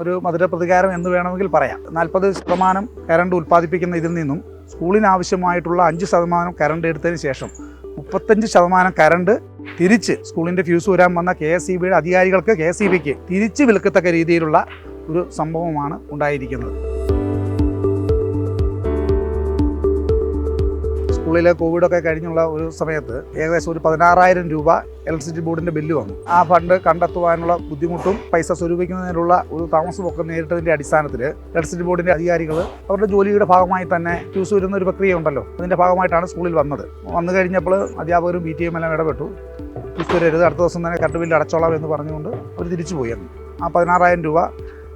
ഒരു മധുര പ്രതികാരം എന്ന് വേണമെങ്കിൽ പറയാം. നാൽപ്പത് ശതമാനം കരണ്ട് ഉൽപ്പാദിപ്പിക്കുന്ന ഇതിൽ നിന്നും സ്കൂളിന് ആവശ്യമായിട്ടുള്ള അഞ്ച് ശതമാനം കരണ്ട് എടുത്തതിന് ശേഷം മുപ്പത്തഞ്ച് ശതമാനം കരണ്ട് തിരിച്ച് സ്കൂളിന്റെ ഫ്യൂസ് വരാൻ വന്ന കെ എസ് ഇ ബിയുടെ അധികാരികൾക്ക് കെ എസ് ഇ ബിക്ക് തിരിച്ച് വിൽക്കത്തക്ക രീതിയിലുള്ള ഒരു സംഭവമാണ് ഉണ്ടായിരിക്കുന്നത്. സ്കൂളിലെ കോവിഡൊക്കെ കഴിഞ്ഞുള്ള ഒരു സമയത്ത് ഏകദേശം ഒരു പതിനാറായിരം രൂപ ഇലക്ട്രിസിറ്റി ബോർഡിന്റെ ബില്ല് വന്നു. ആ ഫണ്ട് കണ്ടെത്തുവാനുള്ള ബുദ്ധിമുട്ടും പൈസ സ്വരൂപിക്കുന്നതിനുള്ള ഒരു താമസമൊക്കെ നേരിട്ടതിന്റെ അടിസ്ഥാനത്തിൽ ഇലക്ട്രിസിറ്റി ബോർഡിന്റെ അധികാരികൾ അവരുടെ ജോലിയുടെ ഭാഗമായി തന്നെ ട്യൂസ് വരുന്ന ഒരു പ്രക്രിയ ഉണ്ടല്ലോ. അതിന്റെ ഭാഗമായിട്ടാണ് സ്കൂളിൽ വന്നത്. വന്നു കഴിഞ്ഞപ്പോൾ അധ്യാപകരും ബി ടി എം എല്ലാം ഇടപെട്ടു. ട്യൂസ് വരരുത് അടുത്ത ദിവസം തന്നെ കറണ്ട് ബില്ല് അടച്ചോളാം എന്ന് പറഞ്ഞുകൊണ്ട് അവർ തിരിച്ചു പോയി ആ പതിനാറായിരം രൂപ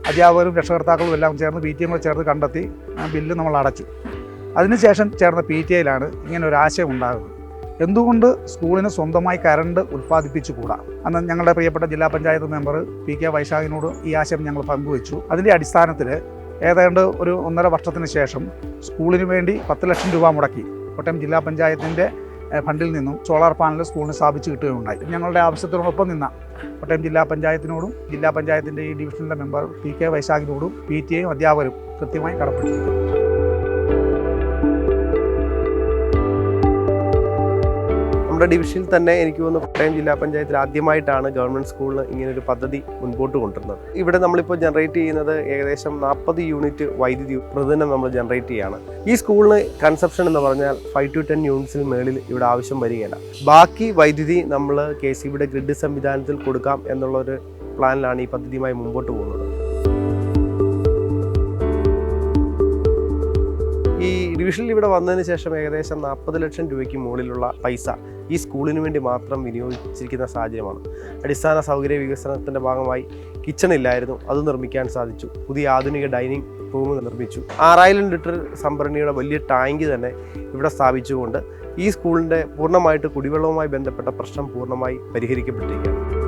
അധ്യാപകരും രക്ഷകർത്താക്കളും എല്ലാം ചേർന്ന് ബി ടി എമ്മിൽ ചേർന്ന് കണ്ടെത്തി ആ ബില്ല് നമ്മൾ അടച്ചു. അതിനുശേഷം ചേർന്ന പി ടി ഐയിലാണ് ഇങ്ങനെ ഒരു ആശയം ഉണ്ടാകുന്നത്. എന്തുകൊണ്ട് സ്കൂളിന് സ്വന്തമായി കറണ്ട് ഉൽപ്പാദിപ്പിച്ചുകൂടാ? അന്ന് ഞങ്ങളുടെ പ്രിയപ്പെട്ട ജില്ലാ പഞ്ചായത്ത് മെമ്പർ പി കെ വൈശാഖിനോട് ഈ ആശയം ഞങ്ങൾ പങ്കുവച്ചു. അതിന്റെ അടിസ്ഥാനത്തിൽ ഏതാണ്ട് ഒരു ഒന്നര വർഷത്തിന് ശേഷം സ്കൂളിന് വേണ്ടി പത്ത് ലക്ഷം രൂപ മുടക്കി കോട്ടയം ജില്ലാ പഞ്ചായത്തിന്റെ ഫണ്ടിൽ നിന്നും സോളാർ പാനൽ സ്കൂളിന് സ്ഥാപിച്ചു കിട്ടുകയുണ്ടായി. ഞങ്ങളുടെ ആവശ്യത്തിനോടൊപ്പം നിന്ന കോട്ടയം ജില്ലാ പഞ്ചായത്തിനോടും ജില്ലാ പഞ്ചായത്തിന്റെ ഈ ഡിവിഷനിലെ മെമ്പർ പി കെ വൈശാഖിനോടും പി ടി എയും അധ്യാപകരും കൃത്യമായി കടപ്പെട്ടു നമ്മുടെ ഡിവിഷനിൽ തന്നെ എനിക്ക് തോന്നുന്നു കോട്ടയം ജില്ലാ പഞ്ചായത്തിൽ ആദ്യമായിട്ടാണ് ഗവൺമെന്റ് സ്കൂളിൽ ഇങ്ങനെ ഒരു പദ്ധതി മുൻപോട്ട് കൊണ്ടുവരുന്നത്. ഇവിടെ നമ്മളിപ്പോൾ ജനറേറ്റ് ചെയ്യുന്നത് ഏകദേശം നാൽപ്പത് യൂണിറ്റ് വൈദ്യുതി പ്രതിദിനം നമ്മൾ ജനറേറ്റ് ചെയ്യുകയാണ് ഈ സ്കൂളിന് കൺസപ്ഷൻ എന്ന് പറഞ്ഞാൽ ഫൈവ് ടു ടെൻ യൂണിറ്റ്സിന് മേളിൽ ഇവിടെ ആവശ്യം വരികയില്ല. ബാക്കി വൈദ്യുതി നമ്മൾ കെ സി ബിയുടെ ഗ്രിഡ് സംവിധാനത്തിൽ കൊടുക്കാം എന്നുള്ളൊരു പ്ലാനിലാണ് ഈ പദ്ധതിയുമായി മുമ്പോട്ട് പോകുന്നത്. ഡിവിഷനിൽ ഇവിടെ വന്നതിന് ശേഷം ഏകദേശം നാൽപ്പത് ലക്ഷം രൂപയ്ക്ക് മുകളിലുള്ള പൈസ ഈ സ്കൂളിന് വേണ്ടി മാത്രം വിനിയോഗിച്ചിരിക്കുന്ന സാഹചര്യമാണ്. അടിസ്ഥാന സൗകര്യ വികസനത്തിന്റെ ഭാഗമായി കിച്ചൺ ഇല്ലായിരുന്നു അത് നിർമ്മിക്കാൻ സാധിച്ചു. പുതിയ ആധുനിക ഡൈനിങ് റൂം നിർമ്മിച്ചു. ആറായിരം ലിറ്റർ സംഭരണിയുടെ വലിയ ടാങ്ക് തന്നെ ഇവിടെ സ്ഥാപിച്ചുകൊണ്ട് ഈ സ്കൂളിന്റെ പൂർണമായിട്ട് കുടിവെള്ളവുമായി ബന്ധപ്പെട്ട പ്രശ്നം പൂർണമായി പരിഹരിക്കപ്പെട്ടിരിക്കുകയാണ്.